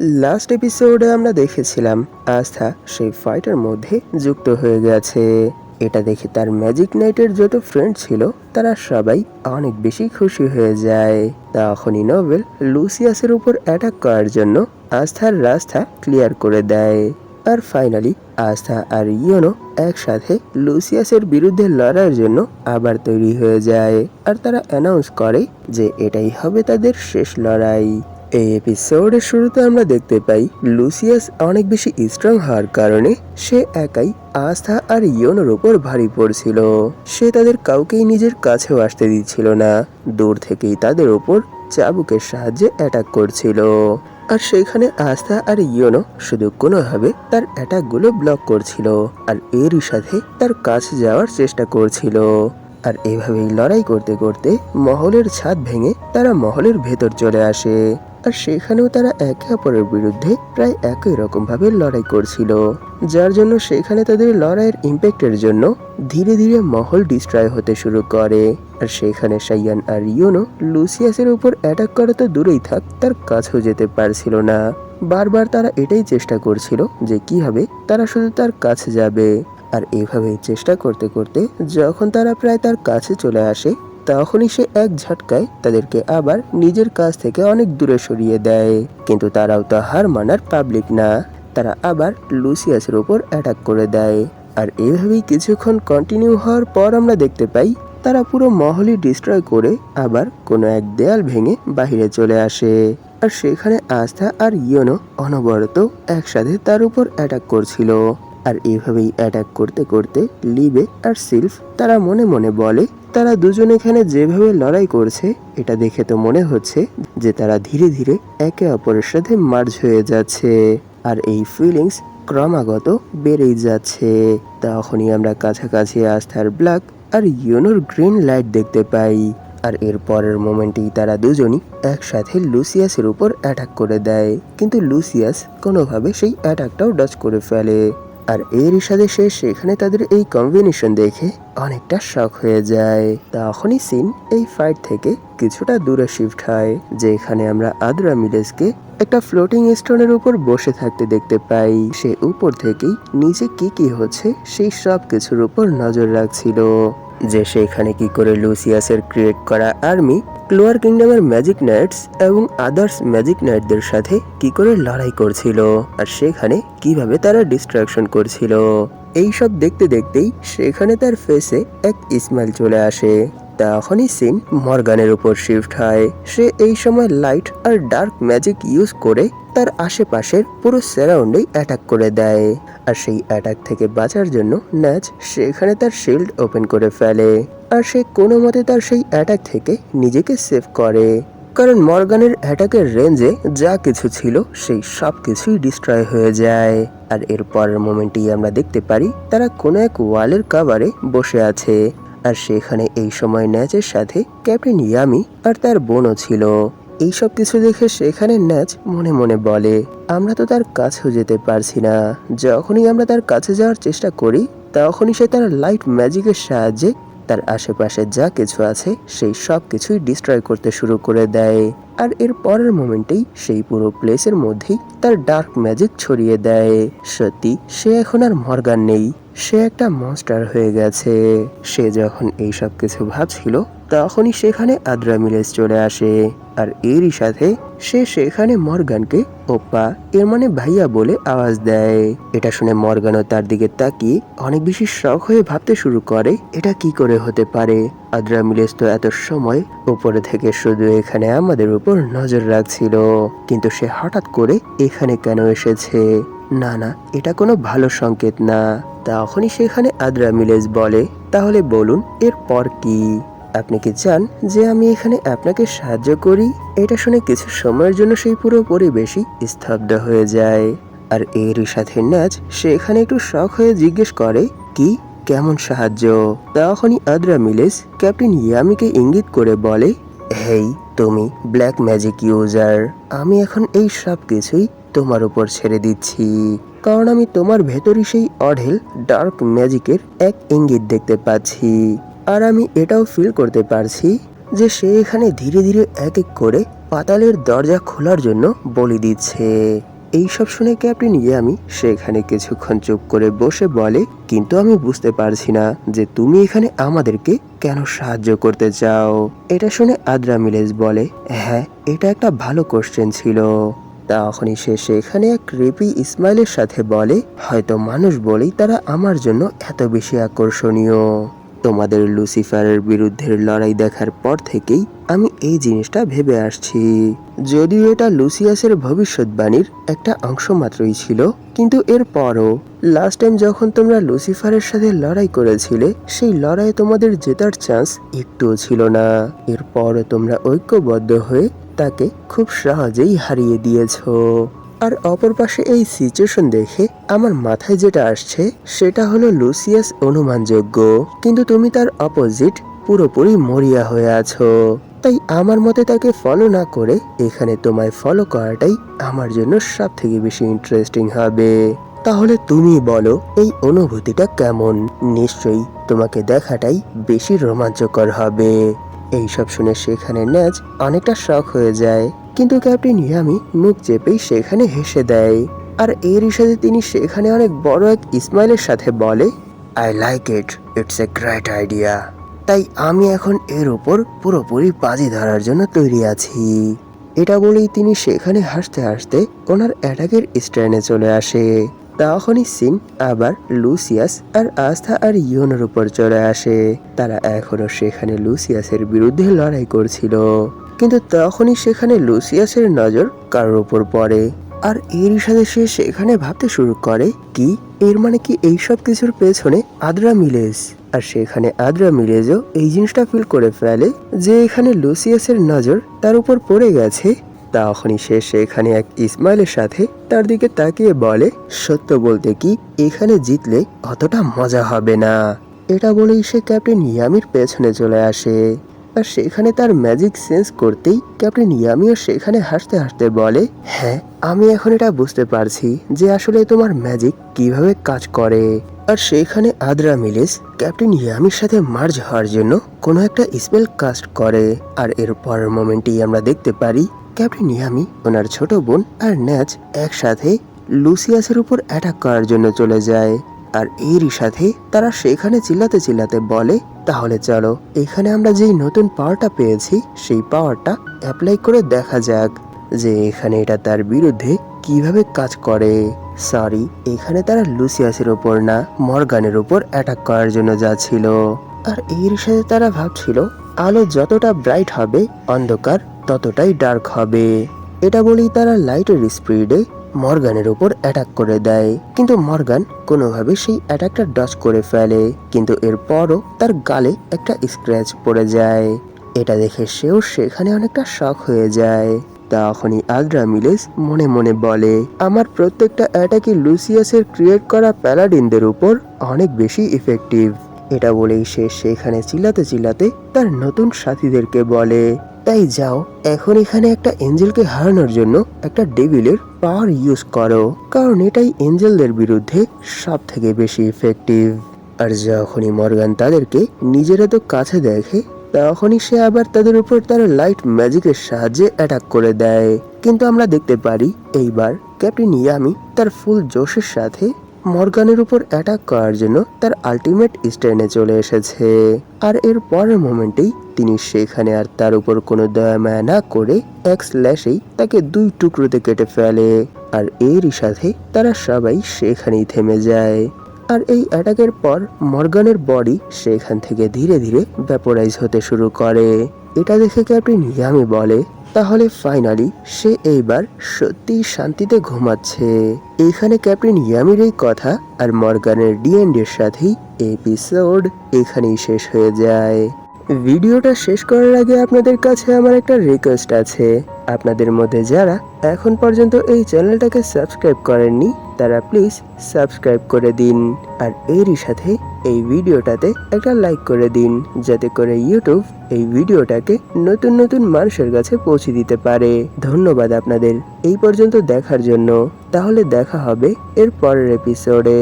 Last এপিসোডে আমরা দেখেছিলাম আস্থা সেই ফাইটের মধ্যে যুক্ত হয়ে গেছে। এটা দেখে তার ম্যাজিক নাইটের যত ফ্রেন্ড ছিল, তারা সবাই অনেক বেশি খুশি হয়ে যায়। তখনই নোবেল লুসিয়াসের উপর অ্যাটাক করার জন্য আস্থার রাস্তা ক্লিয়ার করে দেয়। আর ফাইনালি আস্থা আর ইয়োনো একসাথে লুসিয়াসের বিরুদ্ধে লড়াইয়ের জন্য আবার তৈরি হয়ে যায়। আর তারা অ্যানাউন্স করে যে এটাই হবে তাদের শেষ লড়াই। এই এপিসোডের শুরুতে আমরা দেখতে পাই লুসিয়াস অনেক বেশি স্ট্রং হওয়ার কারণে সে একাই আস্থা আর ইয়োনোর উপর ভারী পড়ছিল। সে তাদের কাউকেই নিজের কাছেও আসতে দিচ্ছিল না। দূর থেকেই তাদের উপর চাবুকের সাহায্যে অ্যাটাক করছিল। আর সেখানে আস্থা আর ইয়োনো শুধু কোনোভাবে তার অ্যাটাকগুলো ব্লক করছিল আর এরই সাথে তার কাছে যাওয়ার চেষ্টা করছিল। আর এভাবেই লড়াই করতে করতে মহলের ছাদ ভেঙে তারা মহলের ভেতর চলে আসে। আর সেখানেও তারা একে অপরের বিরুদ্ধে প্রায় একই রকম ভাবে লড়াই করছিল। যার জন্য সেখানে তাদের লড়াইয়ের ইম্প্যাক্টের জন্য ধীরে ধীরে মহল ডিস্ট্রয় হতে শুরু করে। আর সেখানে সাইয়ান আর ইয়োনো লুসিয়াসের উপর অ্যাটাক করা তো দূরেই থাক, তার কাছেও যেতে পারছিল না। বারবার তারা এটাই চেষ্টা করছিল যে কীভাবে তারা শুধু তার কাছে যাবে। আর এভাবেই চেষ্টা করতে করতে যখন তারা প্রায় তার কাছে চলে আসে তখনই সে এক ঝটকায় তাদেরকে আবার নিজের কাছ থেকে অনেক দূরে সরিয়ে দেয়। কিন্তু তারাও তো হার মানার পাবলিক না। তারা আবার লুসিয়াসের উপর অ্যাটাক করে দেয়। আর এভাবেই কিছুক্ষণ কন্টিনিউ হওয়ার পর আমরা দেখতে পাই, তারা পুরো মহলই ডিস্ট্রয় করে আবার কোনো এক দেয়াল ভেঙে বাহিরে চলে আসে। আর সেখানে আস্থা আর ইয়োনো অনবরত একসাথে তার উপর অ্যাটাক করছিল। আর এভাবেই অ্যাটাক করতে করতে লিবে আর সিলফ তারা মনে মনে বলে, তারা দুজন এখানে যেভাবে লড়াই করছে, এটা দেখে তো মনে হচ্ছে যে তারা ধীরে ধীরে একে অপরের সাথে মার্জ হয়ে যাচ্ছে আর এই ফিলিংস ক্রমাগত বেড়েই যাচ্ছে। তখনই আমরা কাছাকাছি আস্থার ব্ল্যাক আর ইউনোর গ্রিন লাইট দেখতে পাই আর এর পরের মোমেন্টেই তারা দুজনই একসাথে লুসিয়াসের উপর অ্যাটাক করে দেয়। কিন্তু লুসিয়াস কোনোভাবে সেই অ্যাটাকটাও ডচ করে ফেলে। আর এর সাথে সে সেখানে তাদের এই কম্বিনেশন দেখে অনেকটা শখ হয়ে যায়। তখনই সিন এই ফাইট থেকে কিছুটা দূরে শিফট হয়, যেখানে আমরা আদ্রা মিলেজকে একটা ফ্লোটিং স্টোনের উপর বসে থাকতে দেখতে পাই। সে উপর থেকেই নিজে কি কি হচ্ছে সেই সব কিছুর উপর নজর রাখছিল। যে সেখানে কি করে লুসিয়াসের ক্রিয়েট করা আর্মি, ক্লোয়ার কিংডমের ম্যাজিক নাইটস এবং আদার্স ম্যাজিক নাইটদের সাথে কি করে লড়াই করছিল? আর সেখানে কীভাবে তারা ডিস্ট্রাকশন করছিল? এইসব দেখতে দেখতেই সেখানে তার ফেসে এক ইসমাইল চলে আসে। তখনই সিন মর্গানের উপর শিফট হয়। সে এই সময় লাইট আর ডার্ক ম্যাজিক ইউজ করে তার আশেপাশের পুরো সারাউন্ডেই অ্যাটাক করে দেয়। আর সেই অ্যাটাক থেকে বাঁচার জন্য ন্যাচ সেখানে তার শিল্ড ওপেন করে ফেলে। আর সে কোনো মতে তার সেই অ্যাটাক থেকে নিজেকে সেভ করে। কারণ মর্গানের অ্যাটাকের রেঞ্জে যা কিছু ছিল সেই সব কিছুই ডিস্ট্রয় হয়ে যায়। আর এর পরের মোমেন্টেই আমরা দেখতে পারি তারা কোনো এক ওয়ালের কাভারে বসে আছে। আর সেখানে এই সময় ন্যাচের সাথে ক্যাপ্টেন ইয়ামি আর তার বোনও ছিল। এই সব কিছু দেখে সেখানে ন্যাচ মনে মনে বলে, আমরা তো তার কাছেও যেতে পারছি না। যখনই আমরা তার কাছে যাওয়ার চেষ্টা করি, তখনই সে তার লাইট ম্যাজিকের সাহায্যে তার আশেপাশে যা কিছু আছে, সেই সব কিছুই ডিস্ট্রয় করতে শুরু করে দেয়। আর এর পরের মোমেন্টেই সেই পুরো প্লেসের মধ্যেই তার ডার্ক ম্যাজিক ছড়িয়ে দেয়। সত্যি, সে এখন আর মর্গান নেই। সে একটা মনস্টার হয়ে গেছে। সে যখন এই সব কিছু ভাবছিল, তখনই সেখানে আদ্রা মিলেজ চলে আসে। আর এরই সাথে সে সেখানে মর্গানকে ওপ্পা, এর মানে ভাইয়া বলে আওয়াজ দেয়। এটা শুনে মর্গানও তার দিকে তাকিয়ে অনেক বেশি শখ হয়ে ভাবতে শুরু করে, এটা কি করে হতে পারে? আদ্রা মিলেজ তো এত সময় উপরে থেকে শুধু এখানে আমাদের উপর নজর রাখছিল। কিন্তু সে হঠাৎ করে এখানে কেন এসেছে? না না, এটা কোনো ভালো সংকেত না। তখনই সেখানে আদ্রা মিলেজ বলে। তাহলে বলুন এরপর কি? আপনি কি চান যে আমি এখানে আপনাকে সাহায্য করি? এটা শুনে কিছু সময়ের জন্য সেই পুরো পরিবেশই স্তব্ধ হয়ে যায়। আর এরই সাথে ন্যাচ সে এখানে একটু শখ হয়ে জিজ্ঞেস করে, কি? কেমন সাহায্য? তখনই আদ্রা মিলেজ ক্যাপ্টেন ইয়ামিকে ইঙ্গিত করে বলে, হেই, তুমি ব্ল্যাক ম্যাজিক ইউজার, আমি এখন এই সব কিছুই তোমার উপর ছেড়ে দিচ্ছি। কারণ আমি তোমার ভেতরই সেই অঢেল ডার্ক ম্যাজিকের এক ইঙ্গিত দেখতে পাচ্ছি। আর আমি এটাও ফিল করতে পারছি যে সে এখানে ধীরে ধীরে এক এক করে পাতালের দরজা খোলার জন্য বলি দিচ্ছে। এইসব শুনে ক্যাপ্টেন ইয়ামি সেখানে কিছুক্ষণ চুপ করে বসে বলে, কিন্তু আমি বুঝতে পারছি না যে তুমি এখানে আমাদেরকে কেন সাহায্য করতে চাও। এটা শুনে আদ্রা মিলেজ বলে হ্যাঁ এটা একটা ভালো কোশ্চেন ছিল। তখনই সে সেখানে এক রেপি ইসমাইলের সাথে বলে, হয়তো মানুষ বলেই তারা আমার জন্য এত বেশি আকর্ষণীয়। তোমাদের লুসিফারের বিরুদ্ধে লড়াই দেখার পর থেকেই আমি এই জিনিসটা ভেবে আসছি। যদিও এটা লুসিয়াসের ভবিষ্যৎবাণীর একটা অংশ মাত্রই ছিল, কিন্তু এর পরও লাস্ট টাইম যখন তোমরা লুসিফারের সাথে লড়াই করেছিলে, সেই লড়াইয়ে তোমাদের জেতার চান্স একটুও ছিল না। এরপরও তোমরা ঐক্যবদ্ধ হয়ে তাকে খুব সহজেই হারিয়ে দিয়েছ। আর অপর পাশে এই সিচুয়েশন দেখে আমার মাথায় যেটা আসছে, সেটা হলো লুসিয়াস অনুমানযোগ্য। কিন্তু তুমি তার অপোজিট পুরোপুরি মরিয়া হয়ে আছো। তাই আমার মতে তাকে ফলো না করে এখানে তোমায় ফলো করাটাই আমার জন্য সব থেকে বেশি ইন্টারেস্টিং হবে। তাহলে তুমি বলো, এই অনুভূতিটা কেমন? নিশ্চয়ই তোমাকে দেখাটাই বেশি রোমাঞ্চকর হবে। এইসব শুনে সেখানে ন্যাচ অনেকটা শখ হয়ে যায়। কিন্তু ক্যাপ্টেন ইয়ামি মুখ চেপেই সেখানে হেসে দেয়। আর এরই সাথে তিনি সেখানে অনেক বড় এক ইসমাইলের সাথে বলে I like it it's a great idea তাই আমি এখন এর উপর পুরোপুরি বাজি ধরার জন্য তৈরি আছি। এটা বলেই তিনি সেখানে হাসতে হাসতে ওনার অ্যাটাকের স্ট্যান্ডে চলে আসে। তখনই সিন আবার লুসিয়াস আর আস্থা আর ইয়নের উপর চলে আসে। তারা এখনও সেখানে লুসিয়াসের বিরুদ্ধে লড়াই করছিল। কিন্তু তখনই সেখানে লুসিয়াসের নজর কারোর উপর পড়ে। আর এর সাথে সে সেখানে ভাবতে শুরু করে কি? এর মানে কি এই সব কিছুর পেছনে আদ্রা মিলেজ? আর সেখানে আদ্রা মিলেজও এই জিনিসটা ফিল করে ফেলে যে এখানে লুসিয়াসের নজর তার উপর পড়ে গেছে। তখনই সে সেখানে এক ইসমাইলের সাথে তার দিকে তাকিয়ে বলে, সত্য বলতে কি, এখানে জিতলে অতটা মজা হবে না। এটা বলেই সে ক্যাপ্টেন ইয়ামির পেছনে চলে আসে। আর সেখানে তার ম্যাজিক সেন্স করতেই ক্যাপ্টেন ইয়ামিও সেখানে হাসতে হাসতে বলে হ্যাঁ আমি এখন এটা বুঝতে পারছি যে আসলে তোমার ম্যাজিক কীভাবে কাজ করে। আর সেখানে আদ্রা মিলিস ক্যাপ্টেন ইয়ামির সাথে মার্জ হওয়ার জন্য কোনো একটা স্পেল কাস্ট করে। আর এর পরের মোমেন্টেই আমরা দেখতে পারি ক্যাপ্টেন ইয়ামি ওনার ছোট বোন আর ন্যাচ একসাথে লুসিয়াসের উপর অ্যাটাক করার জন্য চলে যায়। আর এরই সাথে তারা সেখানে চিল্লাতে চিল্লাতে বলে, তাহলে চলো, এখানে আমরা যেই নতুন পাওয়ারটা পেয়েছি, সেই পাওয়ারটা অ্যাপ্লাই করে দেখা যাক যে এখানে এটা তার বিরুদ্ধে কীভাবে কাজ করে। সরি এখানে তারা লুসিয়াসের উপর না, মর্গানের উপর অ্যাটাক করার জন্য যাচ্ছিল। আর এর সাথে তারা ভাবছিল, আলো যতটা ব্রাইট হবে, অন্ধকার ততটাই ডার্ক হবে। এটা বলেই তারা লাইটের স্পিডে মর্গানের উপর অ্যাটাক করে দেয়। কিন্তু মর্গান কোনোভাবে সেই অ্যাটাকটা ডচ করে ফেলে। কিন্তু এরপরও তার গালে একটা স্ক্র্যাচ পড়ে যায়। এটা দেখে সেও সেখানে অনেকটা শখ হয়ে যায়। তখনই আদ্রা মিলেস মনে মনে বলে, আমার প্রত্যেকটা অ্যাটাকই লুসিয়াসের ক্রিয়েট করা প্যালাডিনদের উপর অনেক বেশি ইফেক্টিভ এটা বলেই সে সেখানে চিল্লাতে চিল্লাতে তার নতুন সাথীদেরকে বলে, তাই যাও, এখন এখানে একটা এঞ্জেলকে হারানোর জন্য একটা ডেভিলের পাওয়ার ইউজ করো, কারণ এটাই এঞ্জেলদের বিরুদ্ধে সব থেকে বেশি ইফেক্টিভ আর যখনই মর্গান তাদেরকে নিজেরা তো কাছে দেখে, তখনই সে আবার তাদের উপর তার লাইট ম্যাজিকের সাহায্যে অ্যাটাক করে দেয়। কিন্তু আমরা দেখতে পারি, এইবার ক্যাপ্টেন ইয়ামি তার ফুল জোশের সাথে মর্গানের উপর অ্যাটাক করার জন্য তার আলটিমেট স্ট্যান্ডে চলে এসেছে। আর এর পরের মোমেন্টেই তিনি সেখানে আর তার উপর কোনো দয়া মায়া না করে এক স্ল্যাশেই তাকে দুই টুকরোতে কেটে ফেলে। আর এরই সাথে তারা সবাই সেখানেই থেমে যায়। আর এই অ্যাটাকের পর মর্গানের বডি সেখান থেকে ধীরে ধীরে ভ্যাপোরাইজ হতে শুরু করে। এটা দেখে ক্যাপ্টেন ইয়ামি বলে তাহলে ফাইনালি সে এইবার সত্যি শান্তিতে ঘুমাচ্ছে। এখানে ক্যাপ্টেন ইয়ামির এই কথা আর মর্গানের ডিএনডির সাথেই এপিসোড এখানেই শেষ হয়ে যায়। ভিডিওটা শেষ করার আগে আপনাদের কাছে আমার একটা রিকোয়েস্ট আছে। আপনাদের মধ্যে যারা এখন পর্যন্ত এই চ্যানেলটাকে সাবস্ক্রাইব করেননি, তারা প্লিজ সাবস্ক্রাইব করে দিন। আর এরই সাথে এই ভিডিওটাতে একটা লাইক করে দিন, যাতে করে ইউটিউব এই ভিডিওটাকে নতুন নতুন মানুষের কাছে পৌঁছে দিতে পারে। ধন্যবাদ আপনাদের। এই পর্যন্ত দেখার জন্য। তাহলে দেখা হবে এর পরের এপিসোডে